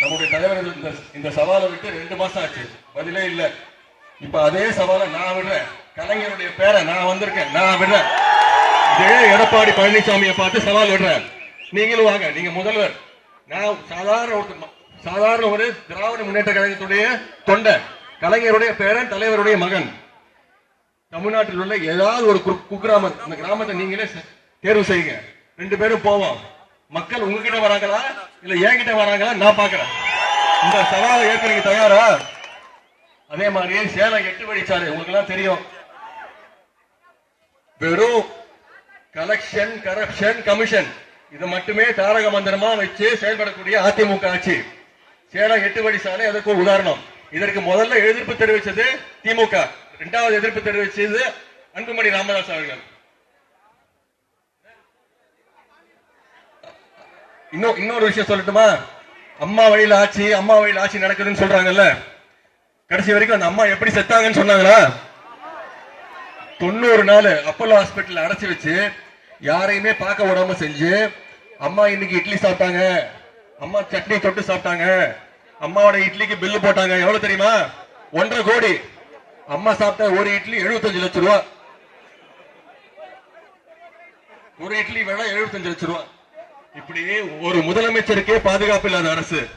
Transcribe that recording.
நம்முடைய தலைவர் இந்த இந்த சவாலை விட்டு ரெண்டு மாசம் ஆச்சு. பதிலே இல்ல. இப்ப அதே சவாலை நான் விடுறேன். கலைஞருடைய பேரை நான் வந்திருக்கேன். நான் விடுறேன். இதே எடப்பாடி பழனிசாமியை பார்த்து சவால் விடுறேன். நீங்களும் வாங்க. நீங்க முதல்வர். நான் சாதாரண ஒரு சாதாரண ஒரு திராவிட முன்னேற்ற கழகத்துடைய தொண்டை கலைஞருடைய பேரன் தலைவருடைய மகன். தமிழ்நாட்டில் உள்ள ஏதாவது ஒரு கு- குக்கிராமம் அந்த கிராமத்தை நீங்களே தேர்வு செய்யுங்க. ரெண்டு பேரும் போவோம். மக்கள் உங்ககிட்ட வராங்களா? இல்ல என்கிட்ட வராங்களா? நான் பாக்குறேன் இந்த சவாலை ஏற்க தயாரா? அதே மாதிரி சேலம் எட்டு வழிச்சாரு உங்களுக்கு எல்லாம் தெரியும். வெறும் கலெக்ஷன் கரப்ஷன் கமிஷன் இது மட்டுமே தாரக மந்திரமா வச்சு செயல்படக்கூடிய அதிமுக ஆட்சி. சேலம் எட்டு வழி சாலை அதற்கு ஒரு உதாரணம். இதற்கு முதல்ல எதிர்ப்பு தெரிவிச்சது திமுக. இரண்டாவது எதிர்ப்பு தெரிவிச்சது அன்புமணி ராமதாஸ் அவர்கள். இன்னும் இன்னொரு விஷயம் சொல்லட்டுமா? அம்மா வழியில் ஆட்சி அம்மா வழியில் ஆட்சி நடக்குதுன்னு சொல்றாங்கல்ல. கடைசி வரைக்கும் அந்த அம்மா எப்படி செத்தாங்கன்னு சொன்னாங்களா? தொண்ணூறு நாள் அப்போலோ ஹாஸ்பிட்டல் அடைச்சி வச்சு யாரையுமே பார்க்க விடாம செஞ்சு அம்மா இன்னைக்கு இட்லி சாப்பிட்டாங்க. அம்மா சட்னி தொட்டு சாப்பிட்டாங்க. அம்மாவோட இட்லிக்கு பில்லு போட்டாங்க. எவ்வளவு தெரியுமா? ஒன்றரை கோடி. அம்மா சாப்பிட்ட ஒரு இட்லி 75 லட்சம் ரூபா. ஒரு இட்லி வேணா எழுபத்தஞ்சு லட்சம் ரூபா. இப்படி ஒரு முதலமைச்சருக்கே பாதுகாப்பு இல்லாத அரசு.